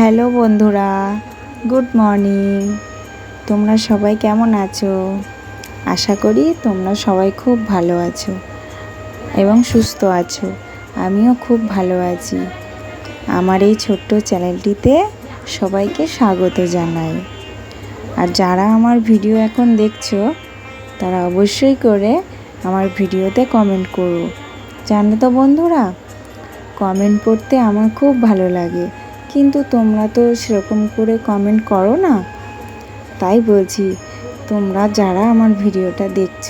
Hello বন্ধুরা, good morning. তোমরা সবাই কেমন আছো? আশা করি তোমরা সবাই খুব ভালো আছো এবং সুস্থ আছো। আমিও খুব ভালো আছি। আমার এই ছোট্ট চ্যানেলটিতে সবাইকে স্বাগত জানাই। আর যারা আমার ভিডিও এখন দেখছ, তারা অবশ্যই করে আমার ভিডিওতে কমেন্ট করো। জানো তো বন্ধুরা, কমেন্ট পড়তে আমার খুব ভালো লাগে। কিন্তু তোমরা তো সেরকম করে কমেন্ট করো না। তাই বলছি, তোমরা যারা আমার ভিডিওটা দেখছ,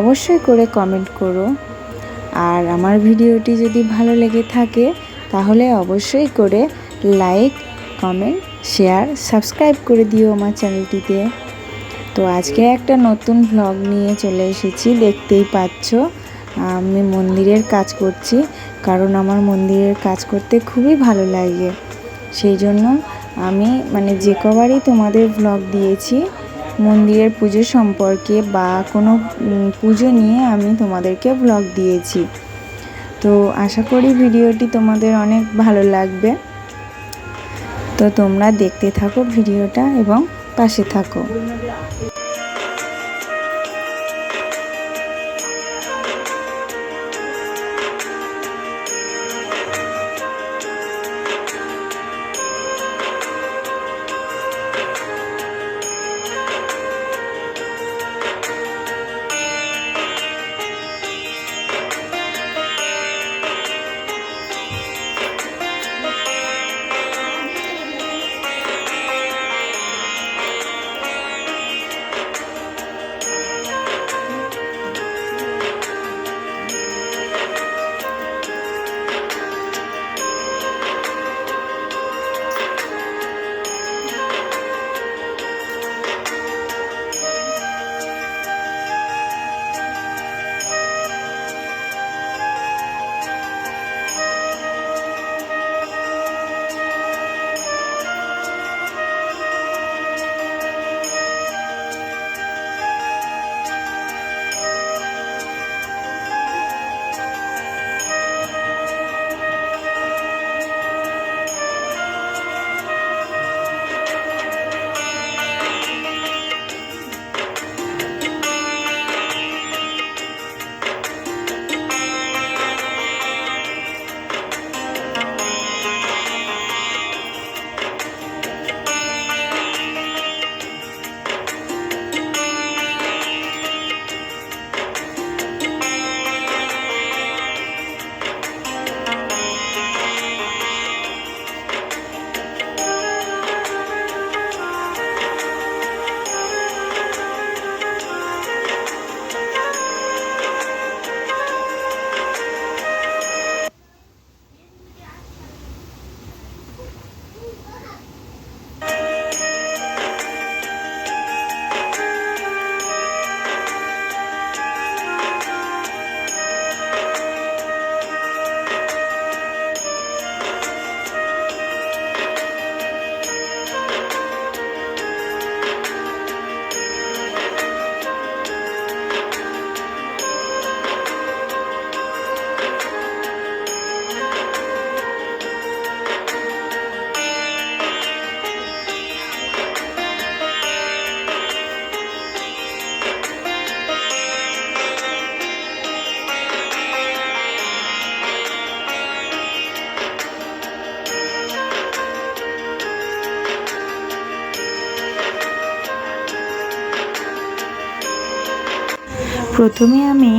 অবশ্যই করে কমেন্ট করো। আর আমার ভিডিওটি যদি ভালো লেগে থাকে, তাহলে অবশ্যই করে লাইক কমেন্ট শেয়ার সাবস্ক্রাইব করে দিও আমার চ্যানেলটিতে তো আজকে একটা নতুন ভ্লগ নিয়ে চলে এসেছি, দেখতেই পাচ্ছ। আমি মন্দিরের কাজ করছি, কারণ আমার মন্দিরের কাজ করতে খুবই ভালো লাগে। সেই জন্য আমি মানে যে কবারই তোমাদের ব্লগ দিয়েছি, মন্দিরের পুজো সম্পর্কে বা কোনো পুজো নিয়ে আমি তোমাদেরকে ব্লগ দিয়েছি। তো আশা করি ভিডিওটি তোমাদের অনেক ভালো লাগবে। তো তোমরা দেখতে থাকো ভিডিওটা এবং পাশে থাকো। প্রথমে আমি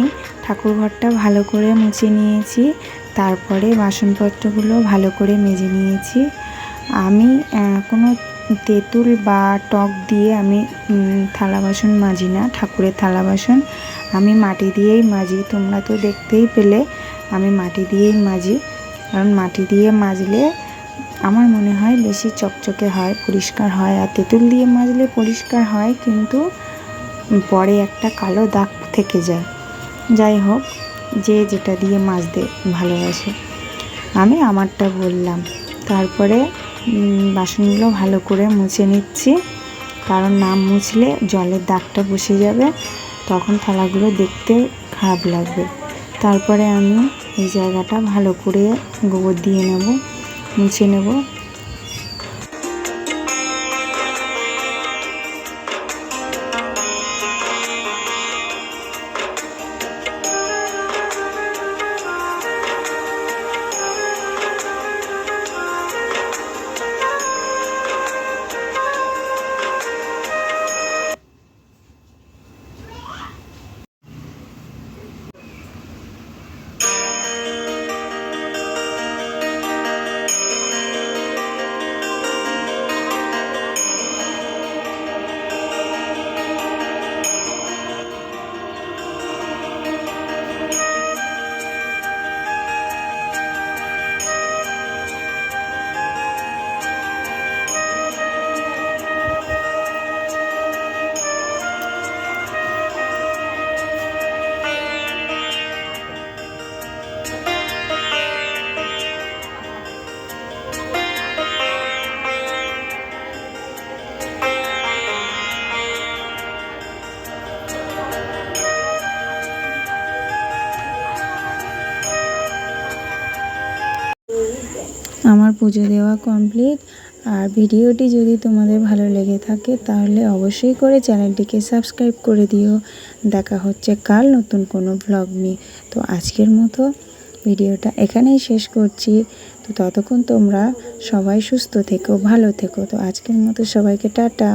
ঠাকুরঘরটা ভালো করে মুছে নিয়েছি, তারপরে বাসনপত্রগুলো ভালো করে মেজে নিয়েছি। আমি কোনো তেঁতুল বা টক দিয়ে আমি থালা বাসন মাজি না, ঠাকুরের থালা বাসন। আমি মাটি দিয়েই মাজি, তোমরা তো দেখতেই পেলে, আমি মাটি দিয়েই মাজি। কারণ মাটি দিয়ে মাজলে আমার মনে হয় বেশি চকচকে হয়, পরিষ্কার হয়। আর তেঁতুল দিয়ে মাজলে পরিষ্কার হয়, কিন্তু পরে একটা কালো দাগ থেকে যায়। যাই হোক, যে যেটা দিয়ে মাজতে ভালোবাসে। আমি আমারটা বললাম তারপরে বাসনগুলো ভালো করে মুছে নিচ্ছি। কারণ না মুছলে জলের দাগটা বসে যাবে। তখন থালাগুলো দেখতে খারাপ লাগবে। তারপরে আমি এই জায়গাটা ভালো করে গোবর দিয়ে নেব, মুছে নেব। আমার পুজো দেওয়া কমপ্লিট আর ভিডিওটি যদি তোমাদের ভালো লেগে থাকে, তাহলে অবশ্যই করে চ্যানেলটিকে সাবস্ক্রাইব করে দিও। দেখা হচ্ছে কাল নতুন কোনো ব্লগ নিয়ে। তো আজকের মতো ভিডিওটা এখানেই শেষ করছি। তো ততক্ষণ তোমরা সবাই সুস্থ থেকো, ভালো থেকো। তো আজকের মতো সবাইকে টাটা।